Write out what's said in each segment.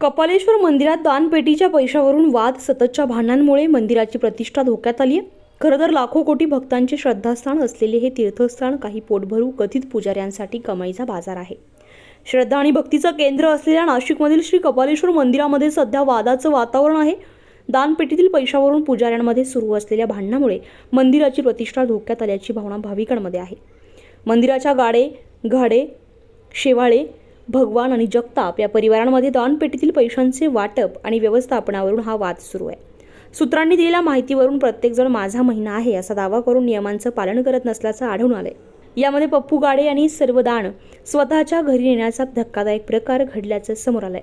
कपालेश्वर मंदिरात दानपेटीच्या पैशावरून वाद सततच्या भांडणांमुळे मंदिराची प्रतिष्ठा धोक्यात आली आहे. खरं तर लाखो कोटी भक्तांचे श्रद्धास्थान असलेले हे तीर्थस्थान काही पोटभरू कथित पुजाऱ्यांसाठी कमाईचा बाजार आहे. श्रद्धा आणि भक्तीचं केंद्र असलेल्या नाशिकमधील श्री कपालेश्वर मंदिरामध्ये सध्या वादाचं वातावरण आहे. दानपेटीतील पैशावरून पुजाऱ्यांमध्ये सुरू असलेल्या भांडणामुळे मंदिराची प्रतिष्ठा धोक्यात आल्याची भावना भाविकांमध्ये आहे. मंदिराच्या गाडे घाडे शेवाळे भगवान आणि जगताप या परिवारांमध्ये दानपेटीतील पैशांचे वाटप आणि व्यवस्थापनावरून हा वाद सुरू आहे. सूत्रांनी दिलेल्या माहितीवरून प्रत्येकजण माझा महिना आहे असा दावा करून नियमांचं पालन करत नसल्याचं आढळून आलंय. यामध्ये पप्पू गाडे यांनी सर्व दान स्वतःच्या घरी नेण्याचा धक्कादायक प्रकार घडल्याचं समोर आलंय.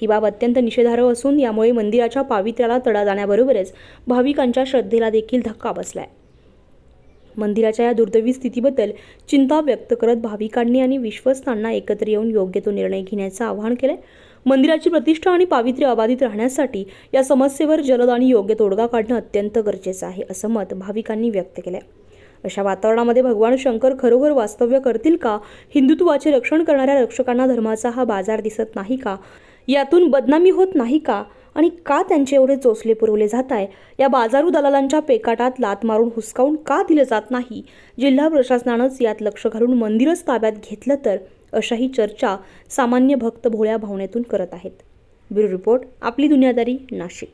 ही बाब अत्यंत निषेधार्ह असून यामुळे मंदिराच्या पावित्र्याला तडा जाण्याबरोबरच भाविकांच्या श्रद्धेला देखील धक्का बसलाय. मंदिराच्या या दुर्दैवी स्थितीबद्दल चिंता व्यक्त करत भाविकांनी आणि विश्वस्तांना एकत्र येऊन योग्य तो निर्णय घेण्याचं आवाहन केलंय. मंदिराची प्रतिष्ठा आणि पावित्र्य अबाधित राहण्यासाठी या समस्येवर जलद आणि योग्य तोडगा काढणं अत्यंत गरजेचं आहे असं मत भाविकांनी व्यक्त केलं अशा वातावरणामध्ये भगवान शंकर खरोखर वास्तव्य करतील का? हिंदुत्वाचे रक्षण करणाऱ्या रक्षकांना धर्माचा हा बाजार दिसत नाही का? यातून बदनामी होत नाही का? आणि का त्यांचे एवढे चोचले पुरवले जात आहे या बाजारू दलालांच्या पेकाटात लात मारून हुसकावून का दिलं जात नाही? जिल्हा प्रशासनानंच यात लक्ष घालून मंदिरच ताब्यात घेतलं तर? अशाही चर्चा सामान्य भक्त भोळ्या भावनेतून करत आहेत. ब्युरो रिपोर्ट आपली दुनियादारी नाशिक.